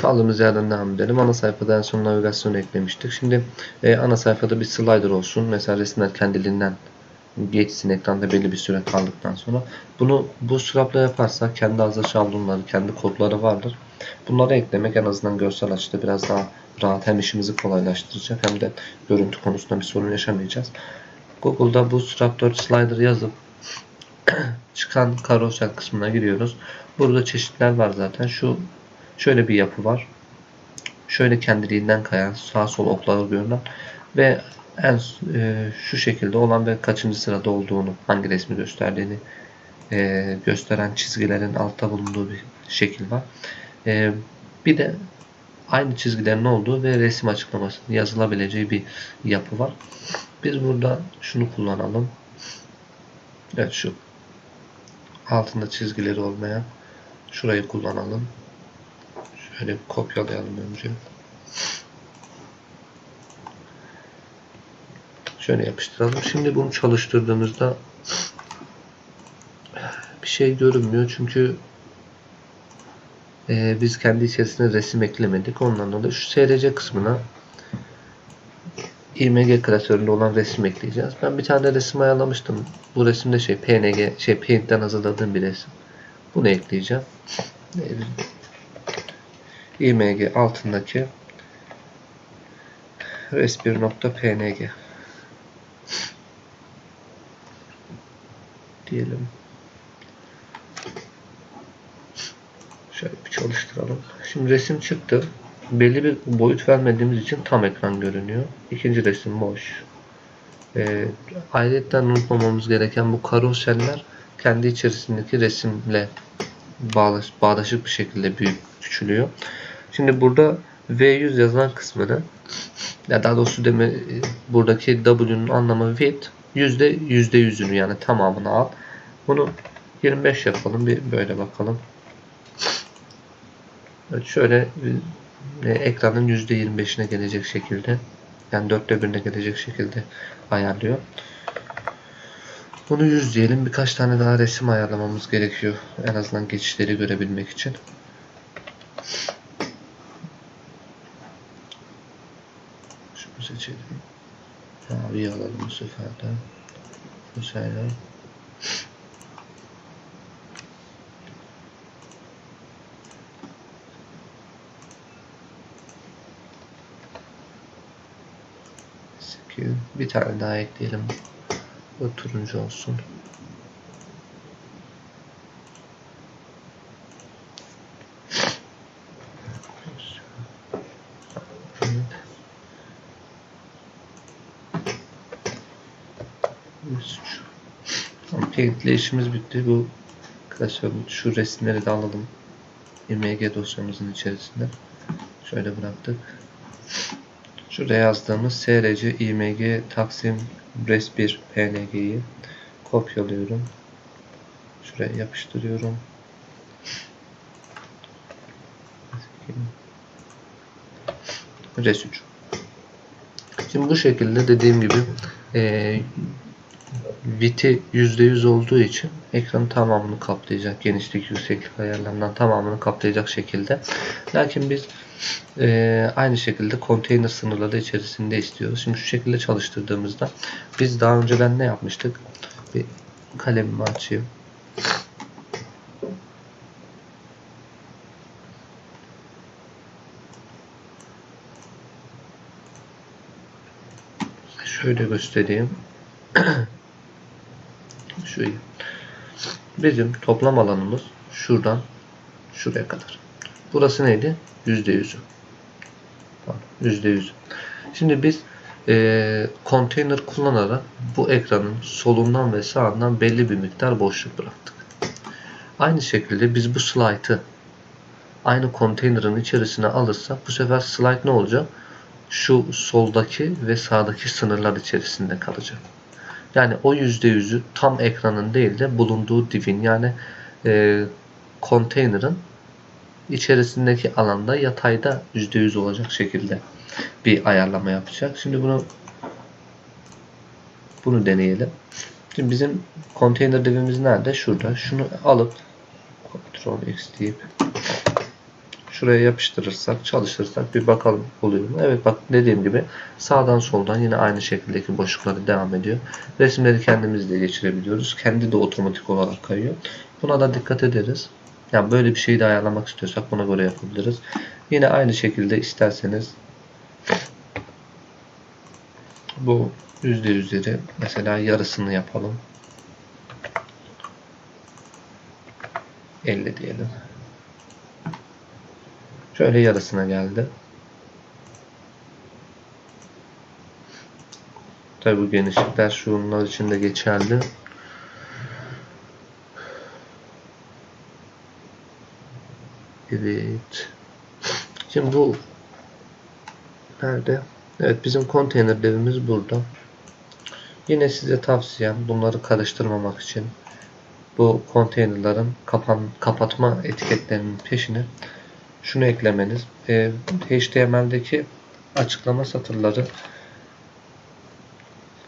Kaldığımız yerden devam edelim. Ana sayfada en son navigasyonu eklemiştik. Şimdi e, ana sayfada bir slider olsun. Mesela resimler kendiliğinden geçsin ekranda belli bir süre kaldıktan sonra. Bunu bu swap'la yaparsak kendi hazır şablonları, kendi kodları vardır. Bunları eklemek en azından görsel açıda biraz daha rahat hem işimizi kolaylaştıracak hem de görüntü konusunda bir sorun yaşamayacağız. Google'da bu swap 4 slider yazıp çıkan karosel kısmına giriyoruz. Burada çeşitler var zaten. Şu şöyle bir yapı var. Şöyle kendiliğinden kayan sağ sol okları görünen ve en e, şu şekilde olan ve kaçıncı sırada olduğunu, hangi resmi gösterdiğini e, gösteren çizgilerin altta bulunduğu bir şekil var. E, bir de aynı çizgilerin olduğu ve resim açıklamasının yazılabileceği bir yapı var. Biz burada şunu kullanalım. Evet şu altında çizgileri olmayan şurayı kullanalım. Şöyle bir kopyalayalım önce. Şöyle yapıştıralım. Şimdi bunu çalıştırdığımızda bir şey görünmüyor çünkü e, biz kendi içerisine resim eklemedik. Ondan dolayı şu SRC kısmına IMG klasöründe olan resim ekleyeceğiz. Ben bir tane resim ayarlamıştım. Bu resimde şey PNG, şey Paint'ten hazırladığım bir resim. Bunu ekleyeceğim. IMG altındaki res1.png diyelim. Şöyle bir çalıştıralım. Şimdi resim çıktı. Belli bir boyut vermediğimiz için tam ekran görünüyor. İkinci resim boş. Ee, ayrıca unutmamamız gereken bu karoseller kendi içerisindeki resimle bağdaşık bir şekilde büyük küçülüyor. Şimdi burada V100 yazılan kısmını ya daha doğrusu deme buradaki W'nun anlamı width yüzde yüzde yüzünü yani tamamını al. Bunu 25 yapalım bir böyle bakalım. Evet, şöyle e, ekranın yüzde 25'ine gelecek şekilde yani dörtte birine gelecek şekilde ayarlıyor. Bunu 100 diyelim. Birkaç tane daha resim ayarlamamız gerekiyor. En azından geçişleri görebilmek için. Şunu seçelim. Mavi alalım bu sefer de. Mesela. Bir tane daha ekleyelim. Bu turuncu olsun. Paintle işimiz bitti. Bu klasör şu resimleri de alalım. img dosyamızın içerisinde. Şöyle bıraktık. Şuraya yazdığımız src img taksim res 1 png'yi kopyalıyorum. Şuraya yapıştırıyorum. Res 3. Şimdi bu şekilde dediğim gibi e, biti %100 olduğu için ekranın tamamını kaplayacak. Genişlik, yükseklik ayarlarından tamamını kaplayacak şekilde. Lakin biz e, aynı şekilde konteyner sınırları içerisinde istiyoruz. Şimdi şu şekilde çalıştırdığımızda biz daha önceden ne yapmıştık? Bir kalemimi açayım. Şöyle göstereyim. Şu Bizim toplam alanımız şuradan şuraya kadar. Burası neydi? Yüzde yüzü. Yüzde yüzü. Şimdi biz e, konteyner kullanarak bu ekranın solundan ve sağından belli bir miktar boşluk bıraktık. Aynı şekilde biz bu slide'ı aynı konteynerin içerisine alırsak bu sefer slide ne olacak? Şu soldaki ve sağdaki sınırlar içerisinde kalacak. Yani o yüzde yüzü tam ekranın değil de bulunduğu divin yani e, konteynerin içerisindeki alanda yatayda yüzde yüz olacak şekilde bir ayarlama yapacak. Şimdi bunu bunu deneyelim. Şimdi bizim konteyner divimiz nerede? Şurada. Şunu alıp Ctrl X deyip şuraya yapıştırırsak, çalıştırırsak bir bakalım oluyor mu? Evet bak dediğim gibi sağdan soldan yine aynı şekildeki boşlukları devam ediyor. Resimleri kendimiz de geçirebiliyoruz. Kendi de otomatik olarak kayıyor. Buna da dikkat ederiz. Yani böyle bir şeyi de ayarlamak istiyorsak buna göre yapabiliriz. Yine aynı şekilde isterseniz bu yüzde yüzleri mesela yarısını yapalım. 50 diyelim. Şöyle yarısına geldi. Tabi bu genişlikler şunlar için de geçerli. Evet. Şimdi bu nerede? Evet bizim konteyner devimiz burada. Yine size tavsiyem bunları karıştırmamak için bu konteynerların kapan, kapatma etiketlerinin peşine şunu eklemeniz. E, HTML'deki açıklama satırları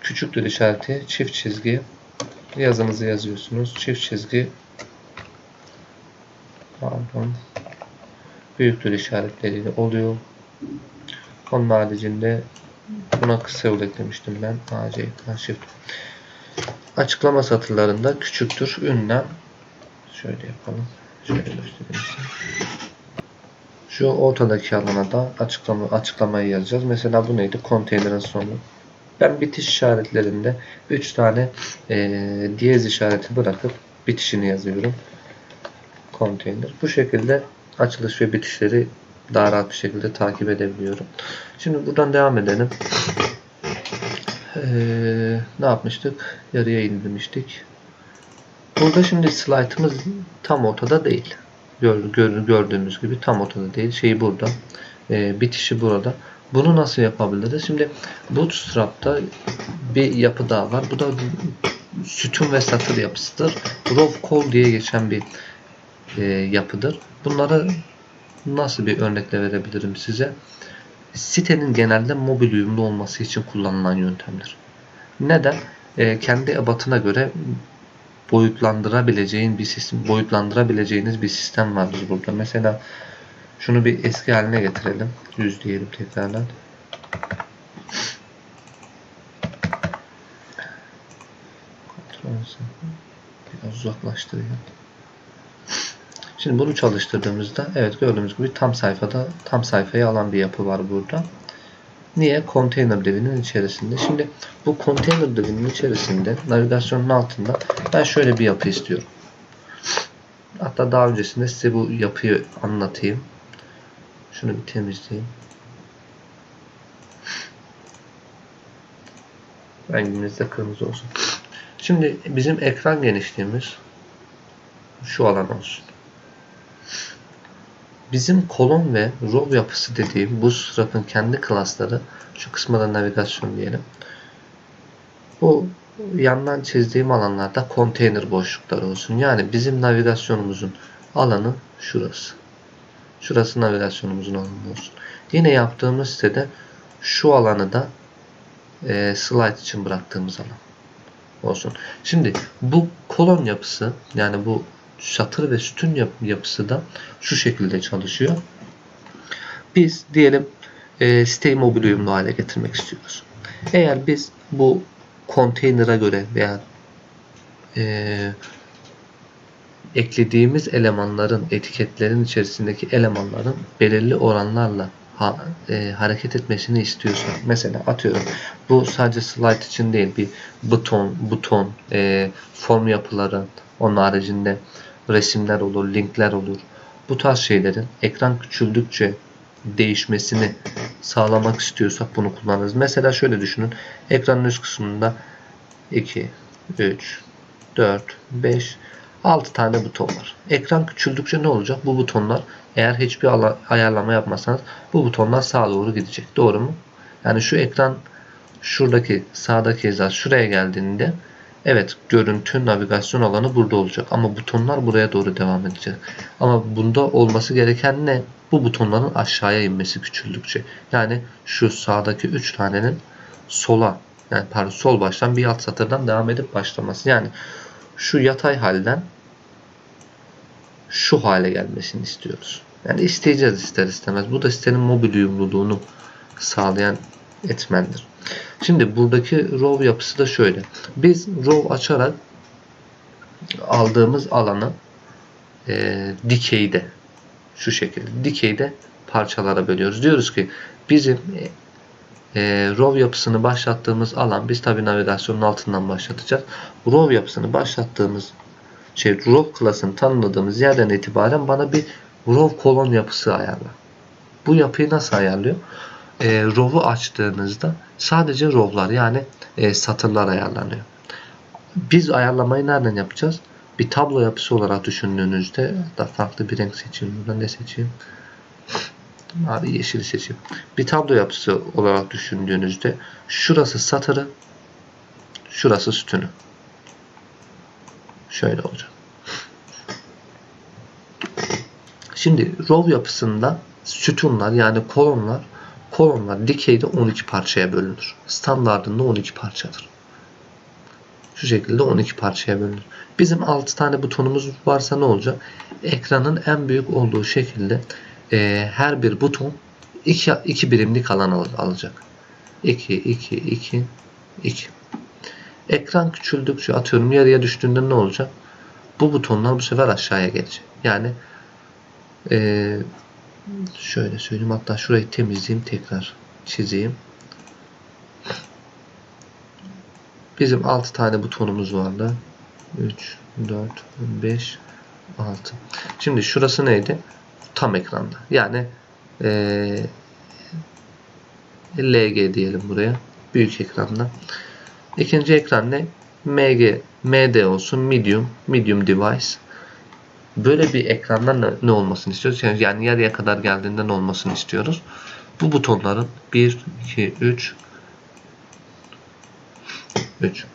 küçüktür işareti çift çizgi yazınızı yazıyorsunuz. Çift çizgi pardon büyüktür işaretleriyle oluyor. Onun haricinde buna kısa yol eklemiştim ben. AC shift. Açıklama satırlarında küçüktür ünlem. Şöyle yapalım. Şöyle göstereyim size. Şu ortadaki alana da açıklama, açıklamayı yazacağız. Mesela bu neydi? Konteynerin sonu. Ben bitiş işaretlerinde 3 tane e, diyez işareti bırakıp bitişini yazıyorum. Konteyner. Bu şekilde açılış ve bitişleri daha rahat bir şekilde takip edebiliyorum. Şimdi buradan devam edelim. Ee, ne yapmıştık? Yarıya indirmiştik. Burada şimdi slaytımız tam ortada değil. Gör, gör, gördüğümüz gibi tam ortada değil. Şeyi burada. Ee, bitişi burada. Bunu nasıl yapabiliriz? Şimdi Bootstrap'ta bir yapı daha var. Bu da sütun ve satır yapısıdır. Row call diye geçen bir e, yapıdır. Bunları nasıl bir örnekle verebilirim size? Sitenin genelde mobil uyumlu olması için kullanılan yöntemler. Neden? E, kendi ebatına göre boyutlandırabileceğin bir sistem, boyutlandırabileceğiniz bir sistem vardır burada. Mesela şunu bir eski haline getirelim. 100 diyelim tekrardan. Biraz uzaklaştırayım. Şimdi bunu çalıştırdığımızda evet gördüğümüz gibi tam sayfada tam sayfayı alan bir yapı var burada. Niye? Container devinin içerisinde. Şimdi bu container devinin içerisinde navigasyonun altında ben şöyle bir yapı istiyorum. Hatta daha öncesinde size bu yapıyı anlatayım. Şunu bir temizleyeyim. Rengimiz de kırmızı olsun. Şimdi bizim ekran genişliğimiz şu alan olsun. Bizim kolon ve row yapısı dediğim bu Bootstrap'ın kendi klasları şu kısma da navigasyon diyelim. Bu yandan çizdiğim alanlarda konteyner boşlukları olsun. Yani bizim navigasyonumuzun alanı şurası. Şurası navigasyonumuzun alanı olsun. Yine yaptığımız sitede şu alanı da e, slide için bıraktığımız alan olsun. Şimdi bu kolon yapısı yani bu satır ve sütun yap yapısı da şu şekilde çalışıyor. Biz diyelim e, siteyi mobil uyumlu hale getirmek istiyoruz. Eğer biz bu konteynere göre veya e, eklediğimiz elemanların, etiketlerin içerisindeki elemanların belirli oranlarla ha, e, hareket etmesini istiyorsak mesela atıyorum bu sadece slide için değil bir buton, buton, e, form yapıları onun haricinde resimler olur, linkler olur. Bu tarz şeylerin ekran küçüldükçe değişmesini sağlamak istiyorsak bunu kullanırız. Mesela şöyle düşünün. Ekranın üst kısmında 2, 3, 4, 5, 6 tane buton var. Ekran küçüldükçe ne olacak? Bu butonlar eğer hiçbir ayarlama yapmasanız bu butonlar sağa doğru gidecek. Doğru mu? Yani şu ekran şuradaki sağdaki hizar şuraya geldiğinde evet görüntü navigasyon alanı burada olacak ama butonlar buraya doğru devam edecek. Ama bunda olması gereken ne? Bu butonların aşağıya inmesi küçüldükçe. Yani şu sağdaki 3 tanenin sola yani pardon sol baştan bir alt satırdan devam edip başlaması. Yani şu yatay halden şu hale gelmesini istiyoruz. Yani isteyeceğiz ister istemez. Bu da sitenin mobil uyumluluğunu sağlayan etmendir. Şimdi buradaki row yapısı da şöyle. Biz row açarak aldığımız alanı e, dikeyde şu şekilde dikeyde parçalara bölüyoruz. Diyoruz ki bizim e, row yapısını başlattığımız alan biz tabi navigasyonun altından başlatacağız. Row yapısını başlattığımız şey row klasını tanımladığımız yerden itibaren bana bir row kolon yapısı ayarla. Bu yapıyı nasıl ayarlıyor? E, row'u açtığınızda sadece row'lar yani e, satırlar ayarlanıyor. Biz ayarlamayı nereden yapacağız? Bir tablo yapısı olarak düşündüğünüzde da farklı bir renk seçeyim. Buradan ne seçeyim? Abi yeşili seçeyim. Bir tablo yapısı olarak düşündüğünüzde şurası satırı, şurası sütunu. Şöyle olacak. Şimdi row yapısında sütunlar yani kolonlar kolonlar dikeyde 12 parçaya bölünür. Standartında 12 parçadır. Şu şekilde 12 parçaya bölünür. Bizim 6 tane butonumuz varsa ne olacak? Ekranın en büyük olduğu şekilde e, her bir buton 2, 2 birimlik alan al- alacak. 2, 2, 2, 2. Ekran küçüldükçe atıyorum yarıya düştüğünde ne olacak? Bu butonlar bu sefer aşağıya gelecek. Yani e, şöyle söyleyeyim hatta şurayı temizleyeyim tekrar çizeyim. Bizim 6 tane butonumuz vardı. 3, 4, 5, 6. Şimdi şurası neydi? Tam ekranda. Yani eee LG diyelim buraya. Büyük ekranda. İkinci ekran ne? MG, MD olsun. Medium, medium device. Böyle bir ekranda ne, ne olmasını istiyoruz? Yani, yani yarıya kadar geldiğinde ne olmasını istiyoruz? Bu butonların 1, 2, 3, 3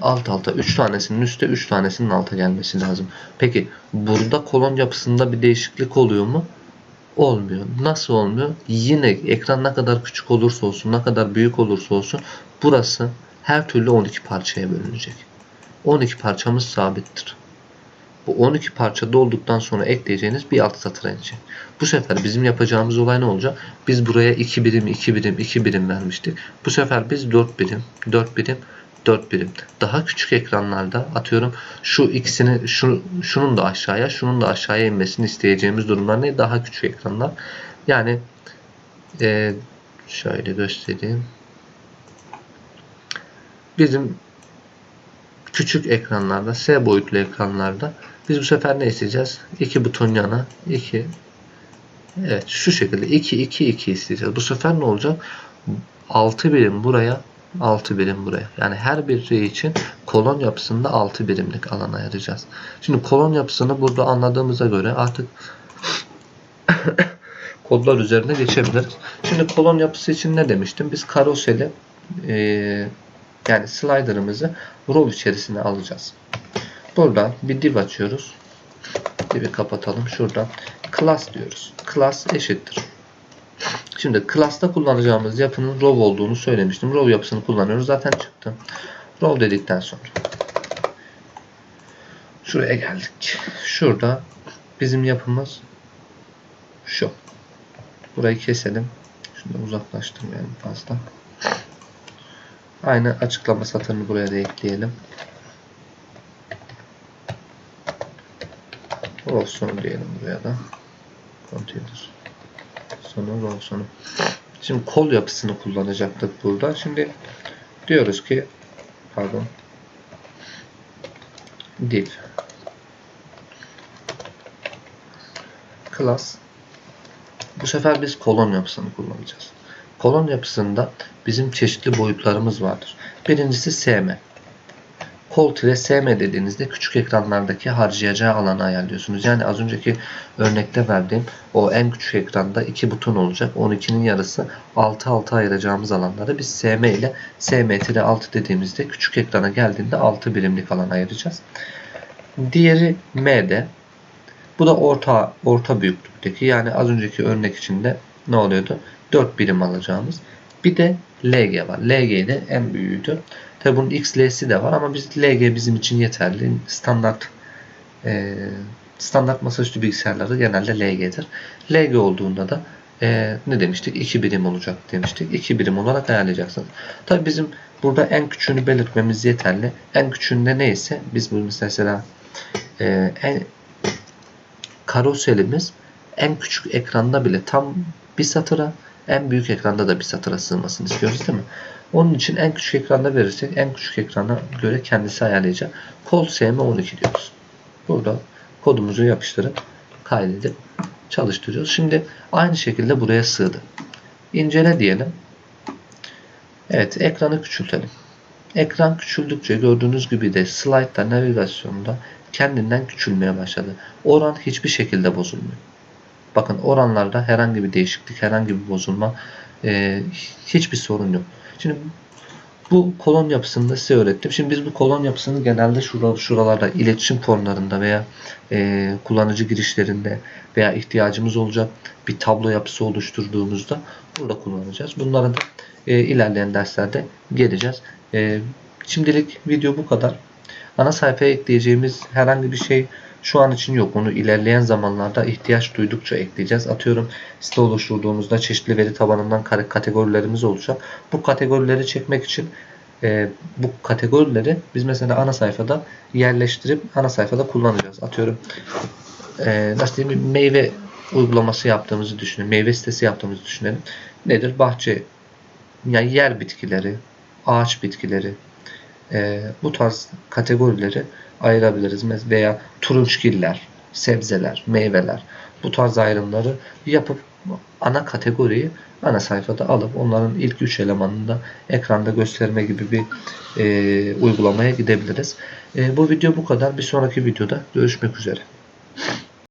alt alta 3 tanesinin üstte 3 tanesinin alta gelmesi lazım. Peki burada kolon yapısında bir değişiklik oluyor mu? Olmuyor. Nasıl olmuyor? Yine ekran ne kadar küçük olursa olsun, ne kadar büyük olursa olsun burası her türlü 12 parçaya bölünecek. 12 parçamız sabittir. Bu 12 parça dolduktan sonra ekleyeceğiniz bir alt satıra inecek. Bu sefer bizim yapacağımız olay ne olacak? Biz buraya 2 birim, 2 birim, 2 birim vermiştik. Bu sefer biz 4 birim, 4 birim, 4 birim. Daha küçük ekranlarda atıyorum şu ikisini şu, şunun da aşağıya şunun da aşağıya inmesini isteyeceğimiz durumlar ne? Daha küçük ekranlar. Yani e, şöyle göstereyim. Bizim küçük ekranlarda S boyutlu ekranlarda biz bu sefer ne isteyeceğiz? 2 buton yana 2 Evet şu şekilde 2 2 2 isteyeceğiz. Bu sefer ne olacak? 6 birim buraya 6 birim buraya. Yani her biri için kolon yapısında 6 birimlik alan ayıracağız. Şimdi kolon yapısını burada anladığımıza göre artık kodlar üzerine geçebiliriz. Şimdi kolon yapısı için ne demiştim? Biz karoseli e, yani slider'ımızı row içerisine alacağız. Burada bir div açıyoruz. Div'i kapatalım. Şuradan class diyoruz. Class eşittir. Şimdi class'ta kullanacağımız yapının row olduğunu söylemiştim. Row yapısını kullanıyoruz. Zaten çıktı. Row dedikten sonra şuraya geldik. Şurada bizim yapımız şu. Burayı keselim. Şunu uzaklaştırmayalım fazla. Aynı açıklama satırını buraya da ekleyelim. Row sonu diyelim buraya da. Container sonu row sonu. Şimdi kol yapısını kullanacaktık burada. Şimdi diyoruz ki pardon div class bu sefer biz kolon yapısını kullanacağız. Kolon yapısında bizim çeşitli boyutlarımız vardır. Birincisi SM. Kol tire SM dediğinizde küçük ekranlardaki harcayacağı alanı ayarlıyorsunuz. Yani az önceki örnekte verdiğim o en küçük ekranda iki buton olacak. 12'nin yarısı 6 6 ayıracağımız alanları biz SM ile SM 6 dediğimizde küçük ekrana geldiğinde 6 birimlik alan ayıracağız. Diğeri M'de. Bu da orta orta büyüklükteki yani az önceki örnek içinde ne oluyordu? 4 birim alacağımız. Bir de LG var. LG de en büyüğüydü. Tabi bunun XL'si de var ama biz LG bizim için yeterli. Standart e, standart masaüstü bilgisayarları genelde LG'dir. LG olduğunda da e, ne demiştik? 2 birim olacak demiştik. 2 birim olarak ayarlayacaksınız. Tabi bizim burada en küçüğünü belirtmemiz yeterli. En küçüğünde neyse biz bu mesela e, en karoselimiz en küçük ekranda bile tam bir satıra en büyük ekranda da bir satıra sığmasını istiyoruz değil mi? Onun için en küçük ekranda verirsek en küçük ekrana göre kendisi ayarlayacak. Kol SM12 diyoruz. Burada kodumuzu yapıştırıp kaydedip çalıştırıyoruz. Şimdi aynı şekilde buraya sığdı. İncele diyelim. Evet ekranı küçültelim. Ekran küçüldükçe gördüğünüz gibi de slide'da navigasyonda kendinden küçülmeye başladı. Oran hiçbir şekilde bozulmuyor. Bakın oranlarda herhangi bir değişiklik, herhangi bir bozulma e, hiçbir sorun yok. Şimdi bu kolon yapısını da size öğrettim. Şimdi biz bu kolon yapısını genelde şura, şuralarda iletişim formlarında veya e, kullanıcı girişlerinde veya ihtiyacımız olacak bir tablo yapısı oluşturduğumuzda burada kullanacağız. Bunları da e, ilerleyen derslerde geleceğiz. E, şimdilik video bu kadar. Ana sayfaya ekleyeceğimiz herhangi bir şey şu an için yok. Onu ilerleyen zamanlarda ihtiyaç duydukça ekleyeceğiz. Atıyorum site oluşturduğumuzda çeşitli veri tabanından kategorilerimiz olacak. Bu kategorileri çekmek için e, bu kategorileri biz mesela ana sayfada yerleştirip ana sayfada kullanacağız. Atıyorum e, nasıl diyeyim meyve uygulaması yaptığımızı düşünün. Meyve sitesi yaptığımızı düşünelim. Nedir? Bahçe yani yer bitkileri, ağaç bitkileri e, bu tarz kategorileri ayırabiliriz. Veya turunçgiller, sebzeler, meyveler bu tarz ayrımları yapıp ana kategoriyi ana sayfada alıp onların ilk üç elemanını da ekranda gösterme gibi bir e, uygulamaya gidebiliriz. E, bu video bu kadar. Bir sonraki videoda görüşmek üzere.